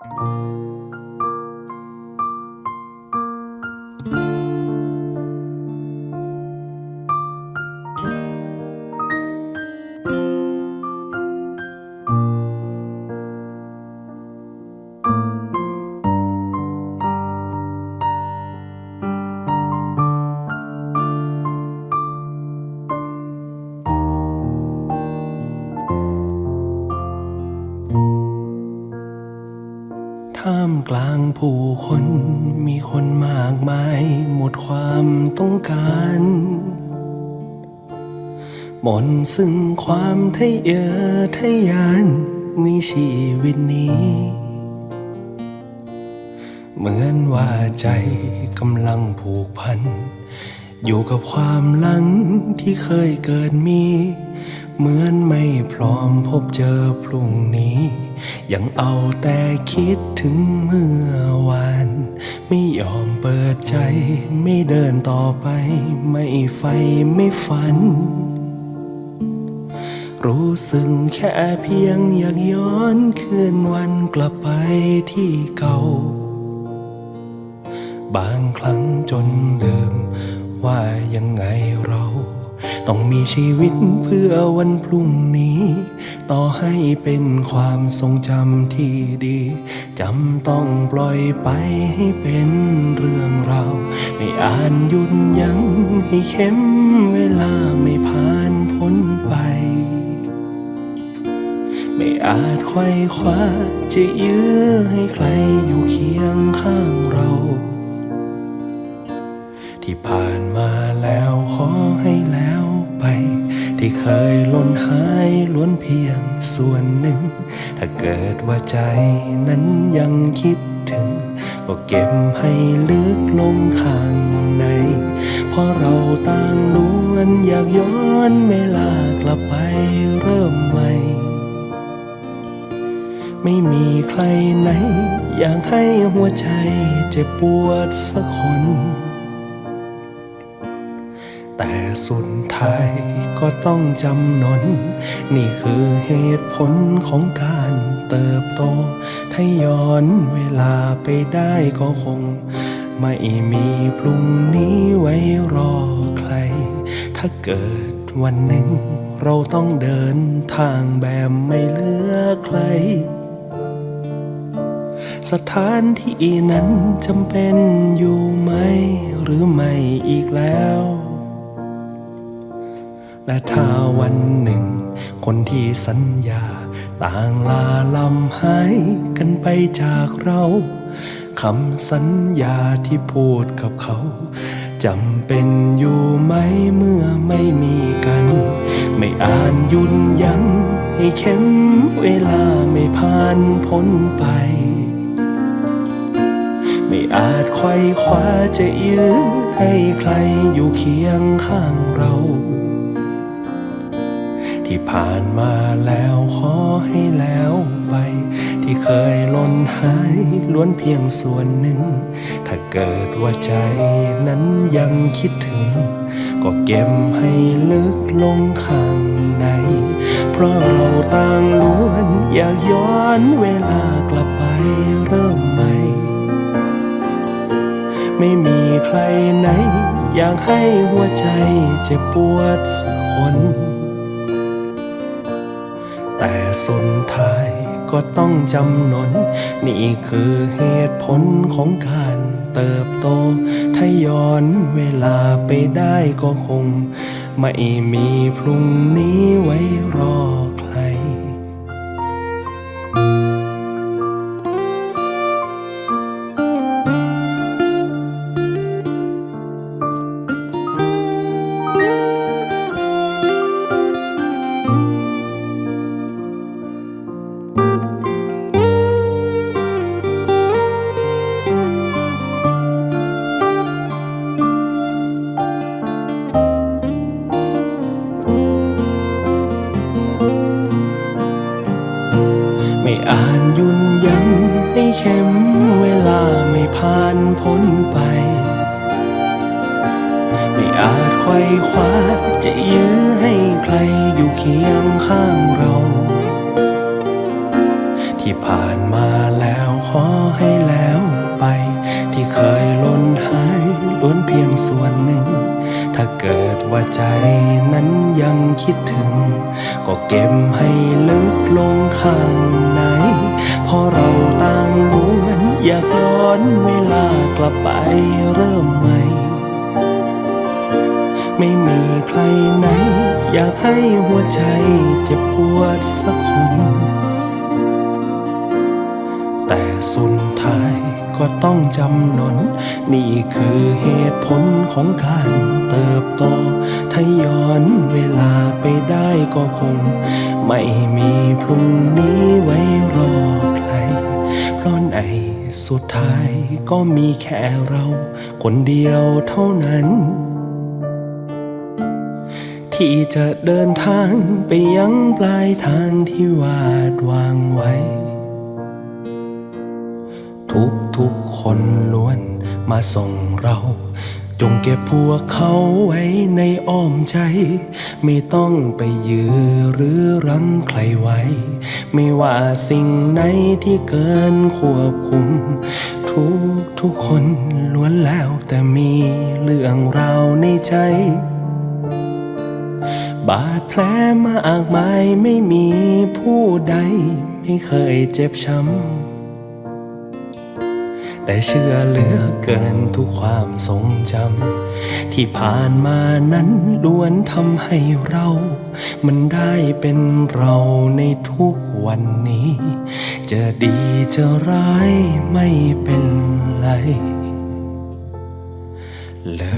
Música ท่ามกลางผู้คนมีคนมากมาย หมดความต้องการหมนซึ่งความทะเยอทะยานในชีวิตนี้ เหมือนว่าใจกำลังผูกพัน อยู่กับความหลังที่เคยเกิดมี เหมือนไม่พร้อมพบเจอพรุ่งนี้ ยังเอาแต่คิดถึงเมื่อวาน ไม่ยอมเปิดใจ ไม่เดินต่อไป ไม่ไฟไม่ฝัน รู้สึกแค่เพียงอยากย้อนคืนวันกลับไปที่เก่า บางครั้งจนลืม ว่ายังไงเราต้องมีชีวิตเพื่อวันพรุ่งนี้ ต่อให้เป็นความทรงจำที่ดีจำต้องปล่อยไปให้เป็นเรื่องราวไม่อ่านหยุดยั้งให้เข้มเวลาไม่ผ่านพ้นไป ไม่อาจไขว้คว้าจะยื้อให้ใครอยู่เคียงข้างเรา ที่ผ่านมาแล้วขอให้แล้วไป ที่เคยล่นหายล้วนเพียงส่วนหนึ่ง ถ้าเกิดว่าใจนั้นยังคิดถึง ก็เก็บให้ลึกลงข้างใน เพราะเราต่างล้วนอยากย้อนเวลากลับไปเริ่มใหม่ไม่มีใครไหน อยากให้หัวใจเจ็บปวดสักคน แต่สุดท้ายก็ต้องจำนน นี่คือเหตุผลของการเติบโต ถ้าย้อนเวลาไปได้ก็คง ไม่มีพรุ่งนี้ไว้รอใคร ถ้าเกิดวันหนึ่ง เราต้องเดินทางแบบไม่เหลือใครสถานที่นั้นจำเป็นอยู่ไหมหรือไม่อีกแล้ว และถ้าวันหนึ่ง คนที่สัญญา ต่างลาลำหายกันไปจากเราคำสัญญาที่พูดกับเขาจำเป็นอยู่ไหมเมื่อไม่มีกัน ไม่อ่านยุนยั้งให้เข้มเวลาไม่ผ่านพ้นไป ไม่อาจไขว้คว้าจะยื้อให้ใครอยู่เคียงข้างเรา ที่ผ่านมาแล้วขอให้แล้วไป ที่เคยล่นหายล้วนเพียงส่วนหนึ่ง ถ้าเกิดว่าใจนั้นยังคิดถึง ก็เก็บให้ลึกลงข้างใน เพราะเราต่างล้วนอยากย้อนเวลากลับไปเริ่มใหม่ ไม่มีใครไหน อยากให้หัวใจเจ็บปวดสักคน แต่สุดท้ายก็ต้องจำนน นี่คือเหตุผลของการเติบโต ถ้าย้อนเวลาไปได้ก็คง ไม่มีพรุ่งนี้ไว้รอ คว้า จะยื้อให้ใครอยู่เคียงข้างเรา ที่ผ่านมาแล้วขอให้แล้วไป ที่เคยล้นหายล้นเพียงส่วนหนึ่ง ถ้าเกิดว่าใจนั้นยังคิดถึง ก็เก็บให้ลึกลงข้างในเพราะเราต่างล้วนอยากย้อนเวลากลับไปเริ่มใหม่ ไม่มีใครไหน อยากให้หัวใจเจ็บปวดสักคน แต่สุดท้ายก็ต้องจำนน นี่คือเหตุผลของการเติบโต ถ้าย้อนเวลาไปได้ก็คง ไม่มีพรุ่งนี้ไว้รอใคร เพราะในสุดท้ายก็มีแค่เรา คนเดียวเท่านั้น ที่จะเดินทางไปยังปลายทางที่วาดวางไว้ ทุกทุกคนล้วนมาส่งเรา จงเก็บพวกเขาไว้ในอ้อมใจ ไม่ต้องไปยื้อหรือรั้งใครไว้ ไม่ว่าสิ่งไหนที่เกินควบคุม ทุกทุกคนล้วนแล้วแต่มีเรื่องราวในใจ บาดแผลมากมายไม่มีผู้ใดไม่เคยเจ็บช้ำ แต่เชื่อเหลือเกินทุกความทรงจำ ที่ผ่านมานั้นล้วนทำให้เรา มันได้เป็นเราในทุกวันนี้ จะดีจะร้ายไม่เป็นไรเลย